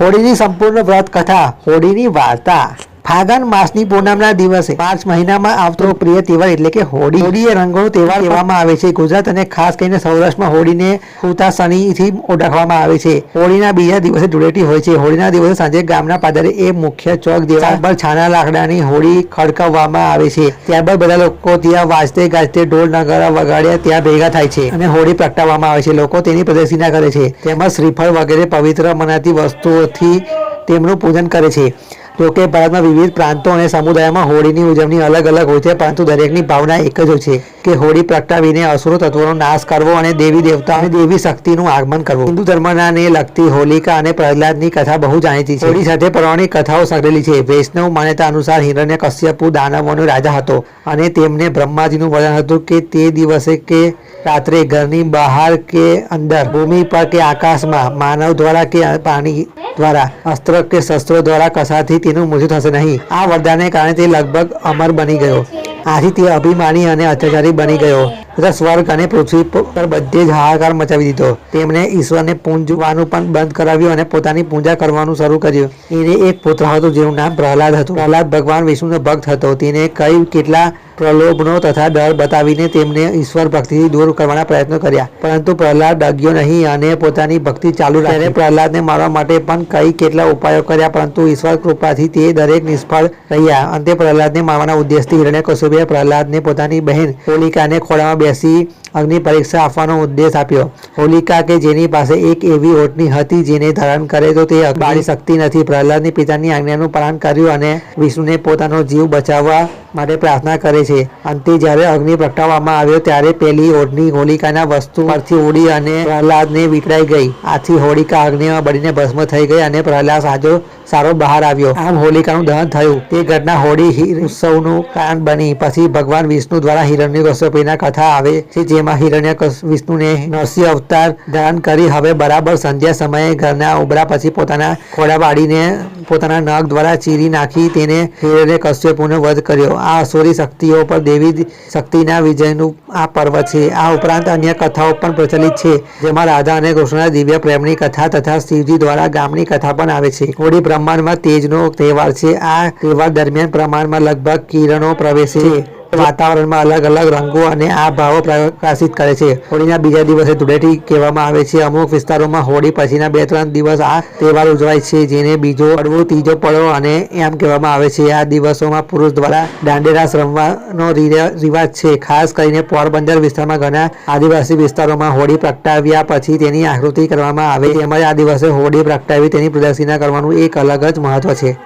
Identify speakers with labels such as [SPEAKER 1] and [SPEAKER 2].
[SPEAKER 1] હોળીની સંપૂર્ણ વ્રત કથા હોળીની વાર્તા. ફાગણ માસની પૂનમના દિવસે. માર્ચ મહિનામાં આવતો પ્રિય તહેવાર એટલે કે હોળી. હોળી એ રંગોનો તહેવાર કહેવામાં આવે છે. ગુજરાત અને ખાસ કરીને સૌરાષ્ટ્રમાં હોળીને હુતાસનીથી ઓળખવામાં આવે છે. હોળીના બીજા દિવસે ધૂળેટી હોય છે. હોળીના દિવસે સાંજે ગામના પાદરે એ મુખ્ય ચોક દિવાલ પર છાના લાકડાની હોળી ખડકાવવામાં આવે છે. ત્યારબાદ બધા લોકો ત્યાં વાજતે ગાજતે ઢોલ નગારા વગાડ્યા ત્યાં ભેગા થાય છે. અને હોળી પ્રગટાવવામાં આવે છે. લોકો તેની પ્રદર્શિના કરે છે. તેમજ શ્રીફળ વગેરે પવિત્ર મનાતી વસ્તુઓથી તેમનું પૂજન કરે છે. જોકે ભારતમાં વિવિધ પ્રાંતો અને સમુદાયોમાં હોળીની ઉજવણી અલગ અલગ હોય છે, પરંતુ દરેકની ભાવના એક જ હોય છે. કે હોળી પ્રગટાવીને અસુરો તત્વોનો નાશ કરવો અને દેવી દેવતા અને દેવી શક્તિનું આગમન કરવું. હિન્દુ ધર્મનાને લગતી હોલિકા અને પ્રહલાદની કથા બહુ જાણીતી છે. હોળી સાથે પૌરાણિક કથાઓ સંકળેલી છે. વૈષ્ણવ માન્યતા અનુસાર હિરણ્ય કશ્યપુ દાનવોનો રાજા હતો અને તેમને બ્રહ્માજીનું વચન હતું કે તે દિવસે કે રાત્રે ઘરની બહાર કે અંદર, ભૂમિ પર કે આકાશમાં, માનવ દ્વારા કે પાણી દ્વારા, અસ્ત્ર કે શસ્ત્રો દ્વારા કસાથી તેનું મૃત્યુ થશે નહીં. આ વરદાનને કારણે તે લગભગ અમર બની ગયો. આથી તે અભિમાની અને અત્યાચારી બની ગયો. તથા સ્વર્ગ અને પૃથ્વી પર બધે જ હાહાકાર મચાવી દીધો. તેમણે ઈશ્વરને પૂંજવાનું પણ બંધ કરાવ્યું અને પોતાની પૂજા કરવાનું શરૂ કર્યું. એને એક પુત્ર હતો જેનું નામ પ્રહલાદ હતું. પ્રહલાદ ભગવાન વિષ્ણુનો ભક્ત હતો. તેને કઈ કેટલા પ્રલોભનો તથા ડર બતાવીને તેમને ઈશ્વર ભક્તિથી દૂર કરવાના પ્રયત્નો કર્યા. પરંતુ પ્રહલાદ ડગ્યો નહીં અને પોતાની ભક્તિ ચાલુ રાખીને પ્રહલાદને મારવા માટે પણ કઈ કેટલા ઉપાયો કર્યા, પરંતુ ઈશ્વર કૃપાથી તે દરેક નિષ્ફળ રહ્યા. અંતે પ્રહલાદને મારવાના ઉદ્દેશથી હિરણ્યકશ્યપે પ્રહલાદને પોતાની બહેન હોલિકાને ખોળામાં બેસી અગ્નિ પરીક્ષા આપવાનો ઉદ્દેશ આપ્યો. હોલિકા કે જેની પાસે એક એવી ઓટની હતી જેને ધારણ કરે તો તે બાળી શકતી નથી. પ્રહલાદની પિતાની આજ્ઞાનું પાલન કર્યું અને વિષ્ણુને પોતાનો જીવ બચાવવા માટે પ્રાર્થના કરે છે. અંતે જ્યારે અગ્નિ પ્રગટાવવામાં આવ્યો ત્યારે પેલી ઓઢની હોલિકાના વસ્તુ પરથી ઉડી અને પ્રહલાદને વિકરાઈ ગઈ. આથી હોલિકા અગ્નિમાં બળીને ભસ્મ થઈ ગઈ અને પ્રહલાદ સાજો સારો બહાર આવ્યો. આમ હોલિકાનું દહન થયું. તે ઘટના હોળી ઉત્સવનું કારણ બની. પછી ભગવાન વિષ્ણુ દ્વારા હિરણ્યકશ્યપની કથા આવે છે, જેમાં હિરણ્ય વિષ્ણુને નરસિંહ અવતાર ધારણ કરી હવે બરાબર સંધ્યા સમયે ઘરના ઉબરા પછી પોતાના ખોડા પાડીને પોતાના નખ દ્વારા ચીરી નાખી તેને હિરણ્ય કશ્યપુનો વધ કર્યો. આ અસુરી શક્તિઓ પર દેવી શક્તિના વિજયનું આ પર્વ છે. આ ઉપરાંત અન્ય કથાઓ પણ પ્રચલિત છે, જેમાં રાધા અને કૃષ્ણના દિવ્ય પ્રેમની કથા તથા શિવજી દ્વારા ગામની કથા પણ આવે છે. હોળી બ્રહ્માંડમાં તેજનો તહેવાર છે. આ તહેવાર દરમિયાન પ્રમાણમાં લગભગ કિરણો પ્રવેશે છે. વાતાવરણમાં અલગ અલગ રંગો અને આ ભાવો પ્રકાશિત કરે છે. હોળીના બીજા દિવસે ધૂળેટી કહેવામાં આવે છે. અમુક વિસ્તારોમાં હોળી પછીના બે ત્રણ દિવસ આ તહેવાર ઉજવાય છે, જેને બીજો પડવો, ત્રીજો પડવો અને એમ કહેવામાં આવે છે. આ દિવસોમાં પુરુષ દ્વારા દાંડેરાસ રમવાનો રિવાજ છે. ખાસ કરીને પોરબંદર વિસ્તારમાં ઘણા આદિવાસી વિસ્તારોમાં હોળી પ્રગટાવ્યા પછી તેની આકૃતિ કરવામાં આવે. તેમજ આ દિવસે હોળી પ્રગટાવી તેની પ્રદર્શિના કરવાનું એક અલગ જ મહત્વ છે.